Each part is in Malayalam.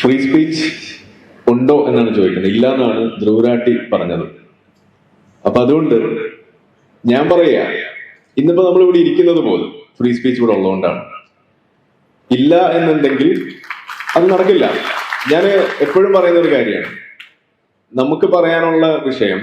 ഫ്രീ സ്പീച്ച് ഉണ്ടോ എന്നാണ് ചോദിക്കുന്നത്. ഇല്ല എന്നാണ് ധ്രുവരാട്ടി പറഞ്ഞത്. അപ്പൊ അതുകൊണ്ട് ഞാൻ പറയുക ഇന്നിപ്പോ നമ്മൾ ഇവിടെ ഇരിക്കുന്നത് പോലും ഫ്രീ സ്പീച്ച് ഇവിടെ ഉള്ളതുകൊണ്ടാണ്. ഇല്ല എന്നുണ്ടെങ്കിൽ അത് നടക്കില്ല. ഞാൻ എപ്പോഴും പറയുന്ന ഒരു കാര്യമാണ്. നമുക്ക് പറയാനുള്ള വിഷയം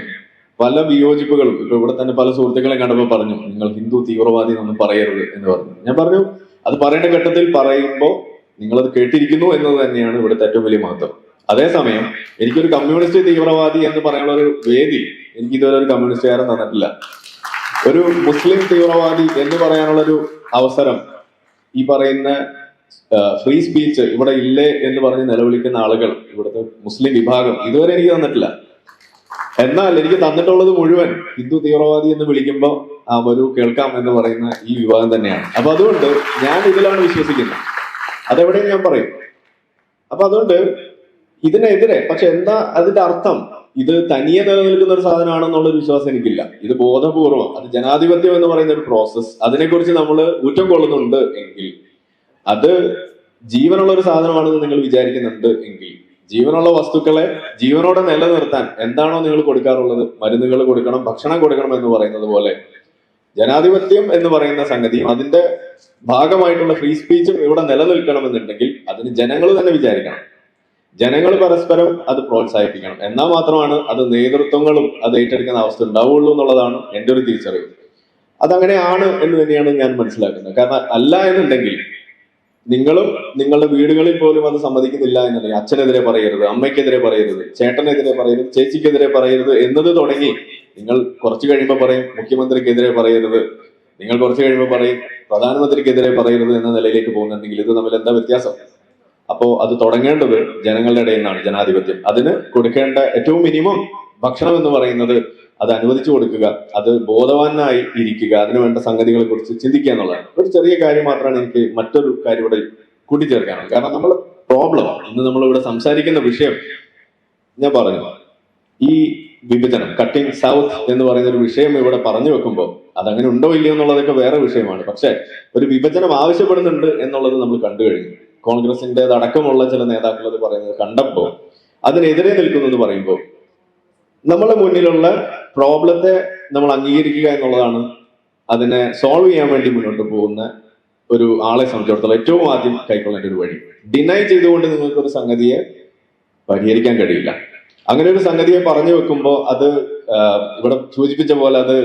പല വിയോജിപ്പുകളും ഇപ്പൊ ഇവിടെ തന്നെ പല സുഹൃത്തുക്കളെ കണ്ടപ്പോൾ പറഞ്ഞു നിങ്ങൾ ഹിന്ദു തീവ്രവാദി എന്നൊന്നും പറയരുത് എന്ന് പറഞ്ഞു. ഞാൻ പറഞ്ഞു അത് പറയേണ്ട ഘട്ടത്തിൽ പറയുമ്പോൾ നിങ്ങളത് കേട്ടിരിക്കുന്നു എന്നത് തന്നെയാണ് ഇവിടുത്തെ ഏറ്റവും വലിയ മഹത്വം. അതേസമയം എനിക്കൊരു കമ്മ്യൂണിസ്റ്റ് തീവ്രവാദി എന്ന് പറയാനുള്ള ഒരു വേദി എനിക്ക് ഇതുവരെ ഒരു കമ്മ്യൂണിസ്റ്റുകാരൻ തന്നിട്ടില്ല. ഒരു മുസ്ലിം തീവ്രവാദി എന്ന് പറയാനുള്ള ഒരു അവസരം ഈ പറയുന്ന ഫ്രീ സ്പീച്ച് ഇവിടെ ഇല്ലേ എന്ന് പറഞ്ഞ് നിലവിളിക്കുന്ന ആളുകൾ ഇവിടുത്തെ മുസ്ലിം വിഭാഗം ഇതുവരെ എനിക്ക് തന്നിട്ടില്ല. എന്നാൽ എനിക്ക് തന്നിട്ടുള്ളത് മുഴുവൻ ഹിന്ദു തീവ്രവാദി എന്ന് വിളിക്കുമ്പോൾ ആ ഒരു കേൾക്കാം എന്ന് പറയുന്ന ഈ വിഭാഗം തന്നെയാണ്. അപ്പൊ അതുകൊണ്ട് ഞാൻ ഇതിലാണ് വിശ്വസിക്കുന്നത്. അതെവിടെയും ഞാൻ പറയും. അപ്പൊ അതുകൊണ്ട് ഇതിനെതിരെ പക്ഷെ എന്താ അതിന്റെ അർത്ഥം? ഇത് തനിയെ നിലനിൽക്കുന്ന ഒരു സാധനമാണെന്നുള്ള ഒരു വിശ്വാസം എനിക്കില്ല. ഇത് ബോധപൂർവം അത് ജനാധിപത്യം എന്ന് പറയുന്ന ഒരു പ്രോസസ് അതിനെക്കുറിച്ച് നമ്മൾ ഊറ്റം കൊള്ളുന്നുണ്ട് എങ്കിൽ അത് ജീവനുള്ള ഒരു സാധനമാണെന്ന് നിങ്ങൾ വിചാരിക്കുന്നുണ്ട് എങ്കിൽ ജീവനുള്ള വസ്തുക്കളെ ജീവനോടെ നിലനിർത്താൻ എന്താണോ നിങ്ങൾ കൊടുക്കാറുള്ളത് മരുന്നുകൾ കൊടുക്കണം ഭക്ഷണം കൊടുക്കണം എന്ന് പറയുന്നത് പോലെ ജനാധിപത്യം എന്ന് പറയുന്ന സംഗതിയും അതിന്റെ ഭാഗമായിട്ടുള്ള ഫ്രീ സ്പീച്ചും ഇവിടെ നിലനിൽക്കണമെന്നുണ്ടെങ്കിൽ അതിന് ജനങ്ങൾ തന്നെ വിചാരിക്കണം. ജനങ്ങൾ പരസ്പരം അത് പ്രോത്സാഹിപ്പിക്കണം. എന്നാൽ മാത്രമാണ് അത് നേതൃത്വങ്ങളും അത് ഏറ്റെടുക്കുന്ന അവസ്ഥ ഉണ്ടാവുള്ളൂ എന്നുള്ളതാണ് എന്റെ ഒരു തിരിച്ചറിവ്. അതങ്ങനെയാണ് എന്ന് തന്നെയാണ് ഞാൻ മനസ്സിലാക്കുന്നത്. കാരണം അല്ല എന്നുണ്ടെങ്കിൽ നിങ്ങളും നിങ്ങളുടെ വീടുകളിൽ പോലും അത് സമ്മതിക്കുന്നില്ല എന്നുണ്ടെങ്കിൽ അച്ഛനെതിരെ പറയരുത് അമ്മയ്ക്കെതിരെ പറയരുത് ചേട്ടനെതിരെ പറയരുത് ചേച്ചിക്കെതിരെ പറയരുത് എന്നത് തുടങ്ങി നിങ്ങൾ കുറച്ചു കഴിയുമ്പോൾ പറയും മുഖ്യമന്ത്രിക്കെതിരെ പറയരുത്. നിങ്ങൾ കുറച്ചു കഴിയുമ്പോൾ പറയും പ്രധാനമന്ത്രിക്കെതിരെ പറയരുത് എന്ന നിലയിലേക്ക് പോകുന്നുണ്ടെങ്കിൽ ഇത് തമ്മിൽ എന്താ വ്യത്യാസം? അപ്പോ അത് തുടങ്ങേണ്ടത് ജനങ്ങളുടെ ഇടയിൽ നിന്നാണ് ജനാധിപത്യം. അതിന് കൊടുക്കേണ്ട ഏറ്റവും മിനിമം ഭക്ഷണം എന്ന് പറയുന്നത് അത് അനുവദിച്ചു കൊടുക്കുക അത് ബോധവാനായി ഇരിക്കുക അതിനു വേണ്ട സംഗതികളെ കുറിച്ച് ചിന്തിക്കുക എന്നുള്ളതാണ് ഒരു ചെറിയ കാര്യം മാത്രമാണ് എനിക്ക് മറ്റൊരു കാര്യം ഇവിടെ കൂട്ടിച്ചേർക്കാനുള്ളത്. കാരണം നമ്മൾ പ്രോബ്ലമാണ് ഇന്ന് നമ്മൾ ഇവിടെ സംസാരിക്കുന്ന വിഷയം ഞാൻ പറഞ്ഞു. ഈ വിഭജനം കട്ടിംഗ് സൗത്ത് എന്ന് പറയുന്ന ഒരു വിഷയം ഇവിടെ പറഞ്ഞു വെക്കുമ്പോൾ അതങ്ങനെ ഉണ്ടോ ഇല്ലയോ എന്നുള്ളതൊക്കെ വേറെ വിഷയമാണ്. പക്ഷെ ഒരു വിഭജനം ആവശ്യപ്പെടുന്നുണ്ട് എന്നുള്ളത് നമ്മൾ കണ്ടു കഴിഞ്ഞു. കോൺഗ്രസിന്റെ അടക്കമുള്ള ചില നേതാക്കൾ അത് പറയുന്നത് കണ്ടപ്പോൾ അതിനെതിരെ നിൽക്കുന്നു എന്ന് പറയുമ്പോൾ നമ്മുടെ മുന്നിലുള്ള പ്രോബ്ലത്തെ നമ്മൾ അംഗീകരിക്കുക എന്നുള്ളതാണ് അതിനെ സോൾവ് ചെയ്യാൻ വേണ്ടി മുന്നോട്ട് പോകുന്ന ഒരു ആളെ സംബന്ധിച്ചിടത്തോളം ഏറ്റവും ആദ്യം കൈക്കൊള്ളേണ്ട ഒരു വഴി. ഡിനൈ ചെയ്തുകൊണ്ട് നിങ്ങൾക്ക് ഒരു സംഗതിയെ പരിഹരിക്കാൻ കഴിയില്ല. അങ്ങനെ ഒരു സംഗതിയെ പറഞ്ഞു വെക്കുമ്പോൾ അത് ഇവിടെ സൂചിപ്പിച്ച പോലെ അത്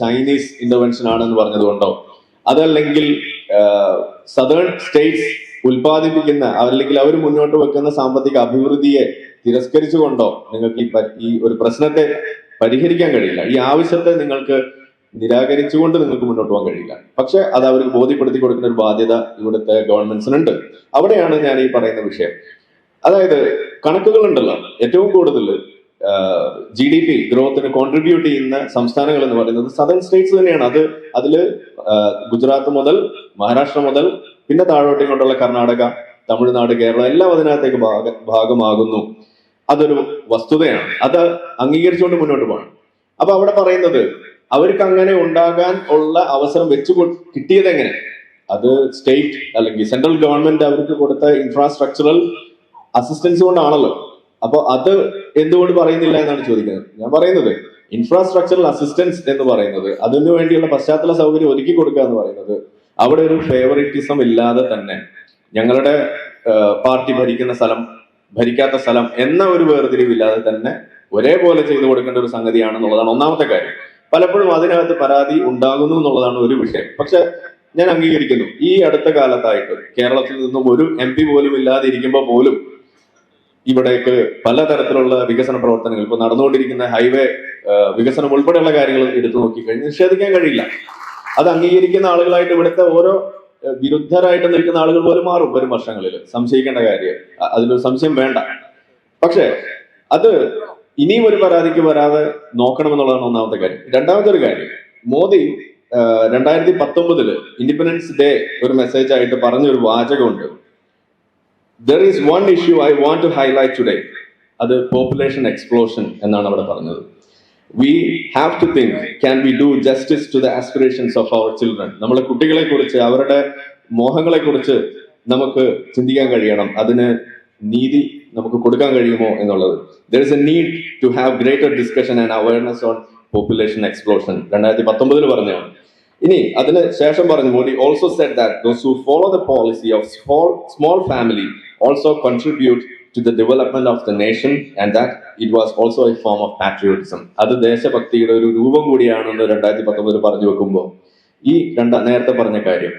ചൈനീസ് ഇന്റർവെൻഷൻ ആണെന്ന് പറഞ്ഞതുകൊണ്ടോ അതല്ലെങ്കിൽ സദേൺ സ്റ്റേറ്റ്സ് ഉൽപ്പാദിപ്പിക്കുന്ന അല്ലെങ്കിൽ അവർ മുന്നോട്ട് വെക്കുന്ന സാമ്പത്തിക അഭിവൃദ്ധിയെ തിരസ്കരിച്ചുകൊണ്ടോ നിങ്ങൾക്ക് ഈ ഒരു പ്രശ്നത്തെ പരിഹരിക്കാൻ കഴിയില്ല. ഈ ആവശ്യത്തെ നിങ്ങൾക്ക് നിരാകരിച്ചുകൊണ്ട് നിങ്ങൾക്ക് മുന്നോട്ട് പോകാൻ കഴിയില്ല. പക്ഷെ അത് അവർക്ക് ബോധ്യപ്പെടുത്തി കൊടുക്കുന്ന ഒരു ബാധ്യത ഇവിടുത്തെ ഗവൺമെന്റ്സിനുണ്ട്. അവിടെയാണ് ഞാൻ ഈ പറയുന്ന വിഷയം. അതായത് കണക്കുകൾ ഉണ്ടല്ലോ. ഏറ്റവും കൂടുതൽ ജി ഡി പി ഗ്രോത്തിന് കോൺട്രിബ്യൂട്ട് ചെയ്യുന്ന സംസ്ഥാനങ്ങൾ എന്ന് പറയുന്നത് സദൺ സ്റ്റേറ്റ്സ് തന്നെയാണ്. അത് അതിൽ ഗുജറാത്ത് മുതൽ മഹാരാഷ്ട്ര മുതൽ പിന്നെ താഴോട്ടിങ്ങോട്ടുള്ള കർണാടക തമിഴ്നാട് കേരളം എല്ലാം അതിനകത്തേക്ക് ഭാഗ ഭാഗമാകുന്നു. അതൊരു വസ്തുതയാണ്. അത് അംഗീകരിച്ചുകൊണ്ട് മുന്നോട്ട് പോകണം. അപ്പൊ അവിടെ പറയുന്നത് അവർക്ക് അങ്ങനെ ഉണ്ടാകാൻ ഉള്ള അവസരം വെച്ചു കിട്ടിയത് എങ്ങനെ? അത് സ്റ്റേറ്റ് അല്ലെങ്കിൽ സെൻട്രൽ ഗവൺമെന്റ് അവർക്ക് കൊടുത്ത ഇൻഫ്രാസ്ട്രക്ചറൽ അസിസ്റ്റൻസ് കൊണ്ടാണല്ലോ. അപ്പൊ അത് എന്തുകൊണ്ട് പറയുന്നില്ല എന്നാണ് ചോദിക്കുന്നത്. ഞാൻ പറയുന്നത് ഇൻഫ്രാസ്ട്രക്ചറൽ അസിസ്റ്റൻസ് എന്ന് പറയുന്നത് അതിനു വേണ്ടിയുള്ള പശ്ചാത്തല സൗകര്യം ഒരുക്കി കൊടുക്കുക എന്ന് പറയുന്നത് അവിടെ ഒരു ഫേവറിറ്റിസം ഇല്ലാതെ തന്നെ ഞങ്ങളുടെ പാർട്ടി ഭരിക്കുന്ന സ്ഥലം ഭരിക്കാത്ത സ്ഥലം എന്ന ഒരു വേർതിരിവില്ലാതെ തന്നെ ഒരേപോലെ ചെയ്തു കൊടുക്കേണ്ട ഒരു സംഗതിയാണെന്നുള്ളതാണ് ഒന്നാമത്തെ കാര്യം. പലപ്പോഴും അതിനകത്ത് പരാതി ഉണ്ടാകുന്നു എന്നുള്ളതാണ് ഒരു വിഷയം. പക്ഷെ ഞാൻ അംഗീകരിക്കുന്നു. ഈ അടുത്ത കാലത്തായിട്ട് കേരളത്തിൽ നിന്നും ഒരു എം പി പോലും ഇല്ലാതെ ഇരിക്കുമ്പോൾ പോലും ഇവിടേക്ക് പലതരത്തിലുള്ള വികസന പ്രവർത്തനങ്ങൾ ഇപ്പൊ നടന്നുകൊണ്ടിരിക്കുന്ന ഹൈവേ വികസനം ഉൾപ്പെടെയുള്ള കാര്യങ്ങൾ എടുത്തു നോക്കിക്കഴിഞ്ഞ് നിഷേധിക്കാൻ കഴിയില്ല. അത് അംഗീകരിക്കുന്ന ആളുകളായിട്ട് ഇവിടുത്തെ ഓരോ വിരുദ്ധരായിട്ട് നിൽക്കുന്ന ആളുകൾ പോലും മാറും വരും വർഷങ്ങളിൽ. സംശയിക്കേണ്ട കാര്യം. അതിലൊരു സംശയം വേണ്ട. പക്ഷേ അത് ഇനിയും ഒരു പരാതിക്ക് വരാതെ നോക്കണമെന്നുള്ളതാണ് ഒന്നാമത്തെ കാര്യം. രണ്ടാമത്തെ ഒരു കാര്യം. മോദി രണ്ടായിരത്തി പത്തൊമ്പതിൽ ഇൻഡിപെൻഡൻസ് ഡേ ഒരു മെസ്സേജ് ആയിട്ട് പറഞ്ഞൊരു വാചകമുണ്ട്. There is one issue I want to highlight today അത് പോപ്പുലേഷൻ എക്സ്പ്ലോഷൻ എന്നാണ് അവിടെ പറഞ്ഞത്. We have to think can we do justice to the aspirations of our children നമ്മളെ കുട്ടികളെ കുറിച്ച് അവരുടെ മോഹങ്ങളെ കുറിച്ച് നമുക്ക് ചിന്തിക്കാൻ കഴിയണം. അതിന് നീതി നമുക്ക് കൊടുക്കാൻ കഴിയുമോ എന്നുള്ളത്. There is a need to have greater discussion and awareness on population explosion രണ്ടായിരത്തി പത്തൊമ്പതിൽ പറഞ്ഞതാണ്. ഇനി അതിന് ശേഷം പറഞ്ഞു Modi also said that those who follow the policy of small family also contribute to the development of the nation and that it was also a form of patriotism അത് ദേശഭക്തിയുടെ ഒരു രൂപം കൂടിയാണെന്ന് രണ്ടായിരത്തി പത്തൊമ്പതിൽ പറഞ്ഞു വെക്കുമ്പോൾ ഈ രണ്ട നേരത്തെ പറഞ്ഞ കാര്യം.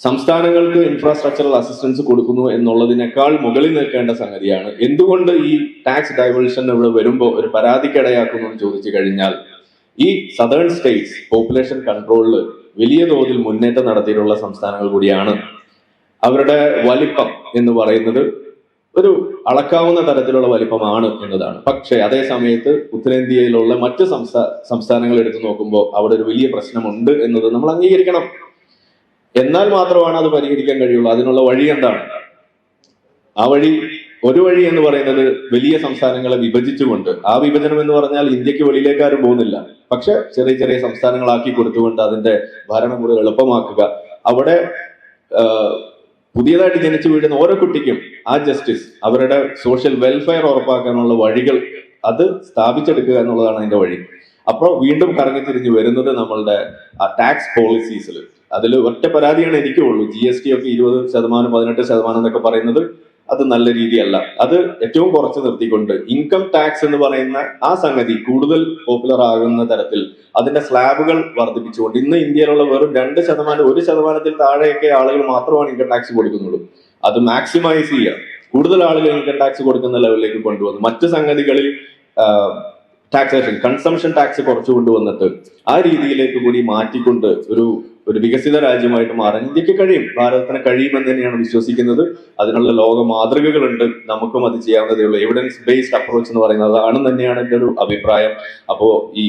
സംസ്ഥാനങ്ങൾക്ക് ഇൻഫ്രാസ്ട്രക്ചറൽ അസിസ്റ്റൻസ് കൊടുക്കുന്നു എന്നുള്ളതിനേക്കാൾ മുകളിൽ നിൽക്കേണ്ട സംഗതിയാണ്. എന്തുകൊണ്ട് ഈ ടാക്സ് ഡൈവേഴ്ഷൻ ഇവിടെ വരുമ്പോൾ ഒരു പരാതിക്കിടയാക്കുന്നു എന്ന് ചോദിച്ചു കഴിഞ്ഞാൽ ഈ സദേൺ സ്റ്റേറ്റ്സ് പോപ്പുലേഷൻ കൺട്രോളിൽ വലിയ തോതിൽ മുന്നേറ്റം നടത്തിയിട്ടുള്ള സംസ്ഥാനങ്ങൾ കൂടിയാണ്. അവരുടെ വലിപ്പം എന്ന് പറയുന്നത് ഒരു അളക്കാവുന്ന തരത്തിലുള്ള വലിപ്പമാണ് എന്നതാണ്. പക്ഷേ അതേ സമയത്ത് ഉത്തരേന്ത്യയിലുള്ള മറ്റ് സംസ്ഥാ സംസ്ഥാനങ്ങൾ എടുത്തു നോക്കുമ്പോൾ അവിടെ ഒരു വലിയ പ്രശ്നമുണ്ട് എന്നത് നമ്മൾ അംഗീകരിക്കണം. എന്നാൽ മാത്രമാണ് അത് പരിഹരിക്കാൻ കഴിയുള്ളൂ. അതിനുള്ള വഴി എന്താണ്? ആ വഴി ഒരു വഴി എന്ന് പറയുന്നത് വലിയ സംസ്ഥാനങ്ങളെ വിഭജിച്ചുകൊണ്ട് ആ വിഭജനം എന്ന് പറഞ്ഞാൽ ഇന്ത്യയ്ക്ക് വെളിയിലേക്ക് പോകുന്നില്ല. പക്ഷെ ചെറിയ ചെറിയ സംസ്ഥാനങ്ങളാക്കി കൊടുത്തുകൊണ്ട് അതിന്റെ ഭരണം കൂടുതൽ എളുപ്പമാക്കുക. അവിടെ പുതിയതായിട്ട് ജനിച്ചു വീഴുന്ന ഓരോ കുട്ടിക്കും ആ ജസ്റ്റിസ് അവരുടെ സോഷ്യൽ വെൽഫെയർ ഉറപ്പാക്കാനുള്ള വഴികൾ അത് സ്ഥാപിച്ചെടുക്കുക എന്നുള്ളതാണ് അതിന്റെ വഴി. അപ്പോൾ വീണ്ടും കറങ്ങി തിരിഞ്ഞ് വരുന്നത് നമ്മളുടെ ടാക്സ് പോളിസീസിൽ അതിൽ ഒറ്റ പരാതിയാണ് എനിക്കുള്ളൂ. ജി എസ് ടി ഒക്കെ ഇരുപത് ശതമാനം പതിനെട്ട് ശതമാനം എന്നൊക്കെ പറയുന്നത് അത് നല്ല രീതിയല്ല. അത് ഏറ്റവും കുറച്ച് നിർത്തിക്കൊണ്ട് ഇൻകം ടാക്സ് എന്ന് പറയുന്ന ആ സംഗതി കൂടുതൽ പോപ്പുലർ ആകുന്ന തരത്തിൽ അതിന്റെ സ്ലാബുകൾ വർദ്ധിപ്പിച്ചുകൊണ്ട് ഇന്ന് ഇന്ത്യയിലുള്ള വെറും രണ്ട് ശതമാനം ഒരു ശതമാനത്തിൽ താഴെയൊക്കെ ആളുകൾ മാത്രമാണ് ഇൻകം ടാക്സ് കൊടുക്കുന്നുള്ളൂ. അത് മാക്സിമൈസ് ചെയ്യുക കൂടുതൽ ആളുകൾ ഇൻകം ടാക്സ് കൊടുക്കുന്ന ലെവലിലേക്ക് കൊണ്ടുവന്നു മറ്റു സംഗതികളിൽ ടാക്സേഷൻ കൺസംഷൻ ടാക്സ് കുറച്ചു കൊണ്ടുവന്നിട്ട് ആ രീതിയിലേക്ക് കൂടി മാറ്റിക്കൊണ്ട് ഒരു ഒരു വികസിത രാജ്യമായിട്ട് മാറാൻ ഇന്ത്യയ്ക്ക് കഴിയും ഭാരതത്തിന് കഴിയുമെന്ന് തന്നെയാണ് വിശ്വസിക്കുന്നത്. അതിനുള്ള ലോക മാതൃകകളുണ്ട് നമുക്കും അത് ചെയ്യാവുന്നതേ ഉള്ളൂ. എവിഡൻസ് ബേസ്ഡ് അപ്രോച്ച് എന്ന് പറയുന്നത് അതാണ് തന്നെയാണ് എന്റെ ഒരു അഭിപ്രായം. അപ്പോ ഈ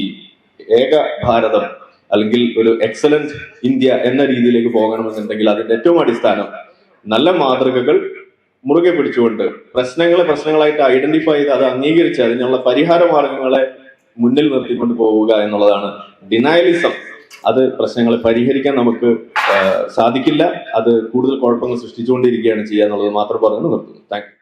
ഏക ഭാരതം അല്ലെങ്കിൽ ഒരു എക്സലന്റ് ഇന്ത്യ എന്ന രീതിയിലേക്ക് പോകണമെന്നുണ്ടെങ്കിൽ അതിന്റെ ഏറ്റവും അടിസ്ഥാനം നല്ല മാതൃകകൾ മുറുകെ പിടിച്ചുകൊണ്ട് പ്രശ്നങ്ങളെ പ്രശ്നങ്ങളായിട്ട് ഐഡന്റിഫൈ ചെയ്ത് അത് അംഗീകരിച്ച് അതിനുള്ള പരിഹാര മാർഗങ്ങളെ മുന്നിൽ നിർത്തിക്കൊണ്ട് പോവുക എന്നുള്ളതാണ്. ഡിനയലിസം അത് പ്രശ്നങ്ങളെ പരിഹരിക്കാൻ നമുക്ക് സാധിക്കില്ല. അത് കൂടുതൽ കുഴപ്പങ്ങൾ സൃഷ്ടിച്ചുകൊണ്ടിരിക്കുകയാണ് ചെയ്യുക എന്നുള്ളത് മാത്രം പറഞ്ഞു നിർത്തുന്നു. താങ്ക്